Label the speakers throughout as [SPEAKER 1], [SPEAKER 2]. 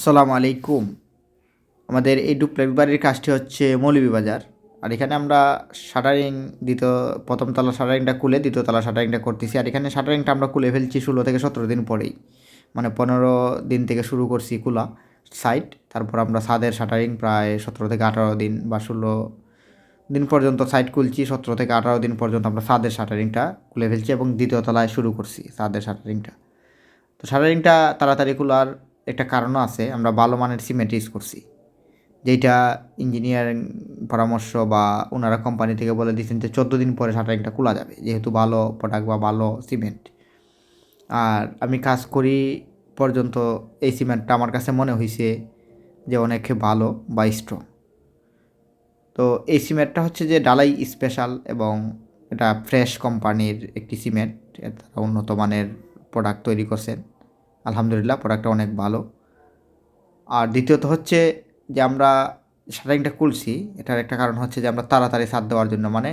[SPEAKER 1] আসসালামু আলাইকুম। আমাদের এই ডুপ্লেক্স বাড়ির কাজটি হচ্ছে মৌলভীবাজার। আর এখানে আমরা শাটারিং দ্বিতীয় প্রথম তলা শাটারিংটা খুলে দ্বিতীয় তলা শাটারিংটা করতেছি। আর এখানে শাটারিংটা আমরা খুলে ফেলছি ষোলো থেকে সতেরো দিন পরেই। মানে পনেরো দিন থেকে শুরু করছি খোলা সাইট। তারপর আমরা সাদের শাটারিং প্রায় সতেরো থেকে আঠারো দিন বা ষোলো দিন পর্যন্ত সাইট খুলছি। সতেরো থেকে আঠারো দিন পর্যন্ত আমরা ছাদের শাটারিংটা খুলে ফেলছি এবং দ্বিতীয় তলায় শুরু করছি ছাদের শাটারিংটা। তো শাটারিংটা তাড়াতাড়ি খোলার একটা কারণও আছে, আমরা ভালো মানের সিমেন্ট ইউজ করছি। যেটা ইঞ্জিনিয়ারিং পরামর্শ বা ওনারা কোম্পানি থেকে বলে দিচ্ছেন যে চোদ্দ দিন পরে শাটারিংটা খোলা যাবে, যেহেতু ভালো প্রোডাক্ট বা ভালো সিমেন্ট। আর আমি কাজ করি পর্যন্ত এই সিমেন্টটা আমার কাছে মনে হয়েছে যে অনেক ভালো বা স্ট্রং তো এই সিমেন্টটা হচ্ছে যে ডালাই স্পেশাল এবং এটা ফ্রেশ কোম্পানির একটি সিমেন্ট উন্নত মানের প্রোডাক্ট তৈরি করছেন। আলহামদুলিল্লাহ প্রোডাক্টটা অনেক ভালো। আর দ্বিতীয়ত হচ্ছে যে আমরা শাটারিংটা খুলছি, এটার একটা কারণ হচ্ছে যে আমরা তাড়াতাড়ি সার দেওয়ার জন্য মানে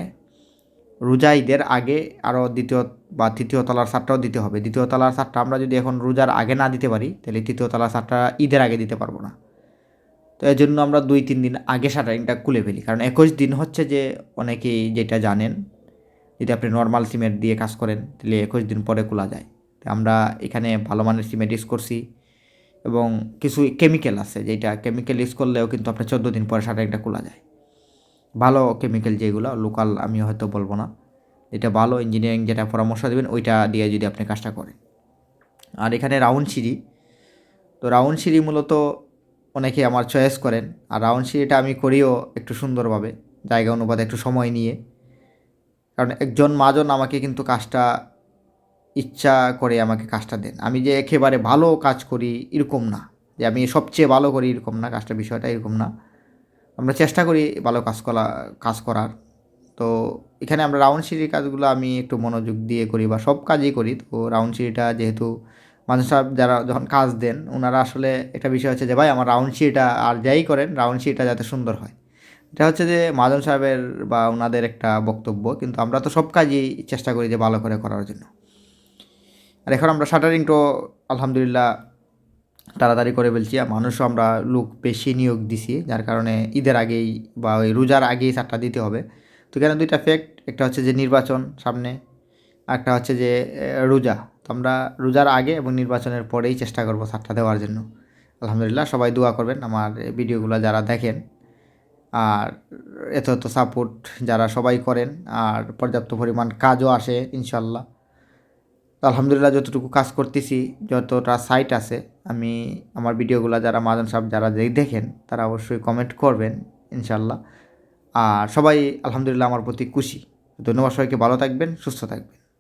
[SPEAKER 1] রোজা ঈদের আগে আরও দ্বিতীয় বা তৃতীয় তলার সারটাও দিতে হবে। দ্বিতীয় তলার সারটা আমরা যদি এখন রোজার আগে না দিতে পারি, তাহলে তৃতীয় তলার সারটা ঈদের আগে দিতে পারব না। তো এর জন্য আমরা দুই তিন দিন আগে শাটারিংটা খুলে ফেলি। কারণ একুশ দিন হচ্ছে যে অনেকেই যেটা জানেন, যদি আপনি নর্মাল সিমেন্ট দিয়ে কাজ করেন, তাহলে একুশ দিন পরে খোলা যায়। আমরা এখানে ভালো মানের সিমেন্ট ইউজ করছি এবং কিছু কেমিক্যাল আছে যেটা কেমিক্যাল ইউজ করলেও কিন্তু আপনার চোদ্দ দিন পরে শাটারিংটা খোলা যায়। ভালো কেমিক্যাল যেগুলো লোকাল আমি হয়তো বলব না। এটা ভালো ইঞ্জিনিয়ারিং যেটা পরামর্শ দেবেন, ওইটা দিয়ে যদি আপনি কাজটা করেন। আর এখানে রাউন্ড সিঁড়ি। তো রাউন্ড সিঁড়ি মূলত অনেকে আমার চয়েস করেন। আর রাউন্ড সিঁড়িটা আমি করিও একটু সুন্দরভাবে, জায়গা অনুপাতে একটু সময় নিয়ে। কারণ একজন মাজন আমাকে কিন্তু কাজটা ইচ্ছা করে আমাকে কাজটা দেন। আমি যে একেবারে ভালো কাজ করি এরকম না। যে আমি সবচেয়ে ভালো করি এরকম না, কাজটা বিষয়টা এরকম না। আমরা চেষ্টা করি ভালো কাজ করা কাজ করার। তো এখানে আমরা রাউন্ড সিঁড়ির কাজগুলো আমি একটু মনোযোগ দিয়ে করি বা সব কাজই করি। তো রাউন্ড সিঁড়িটা যেহেতু মানুষ সাহেব যারা যখন কাজ দেন ওনারা আসলে একটা বিষয় হচ্ছে যে, ভাই, আমার রাউন্ড সিঁড়িটা আর যাই করেন, রাউন্ড সিঁড়িটা যাতে সুন্দর হয়। এটা হচ্ছে যে মাজন সাহেবের বা ওনাদের একটা বক্তব্য। কিন্তু আমরা তো সব কাজই চেষ্টা করি যে ভালো করে করার জন্য। আর এখন আমরা শাটারিংটাও আলহামদুলিল্লাহ তাড়াতাড়ি করে ফেলছি মানুষও আমরা লোক বেশি নিয়োগ দিছি, যার কারণে ঈদের আগেই বা ওই রোজার আগেই সারটা দিতে হবে। তো কেন দুইটা ফ্যাক্ট একটা হচ্ছে যে নির্বাচন সামনে একটা হচ্ছে যে রোজা। তো আমরা রোজার আগে এবং নির্বাচনের পরেই চেষ্টা করব সারটা দেওয়ার জন্য। আলহামদুলিল্লাহ সবাই দোয়া করবেন আমার ভিডিওগুলো যারা দেখেন, আর এত এত সাপোর্ট যারা সবাই করেন, আর পর্যাপ্ত পরিমাণ কাজও আসে, ইনশাল্লাহ। তো আলহামদুলিল্লাহ যতটুকু কাজ করতেছি, যতটা সাইট আছে, আমি আমার ভিডিওগুলো যারা মাজন সাহেব যারা দেখেন, তারা অবশ্যই কমেন্ট করবেন ইনশাল্লাহ আর সবাই আলহামদুলিল্লাহ আমার প্রতি খুশি। ধন্যবাদ সবাইকে, ভালো থাকবেন, সুস্থ থাকবেন।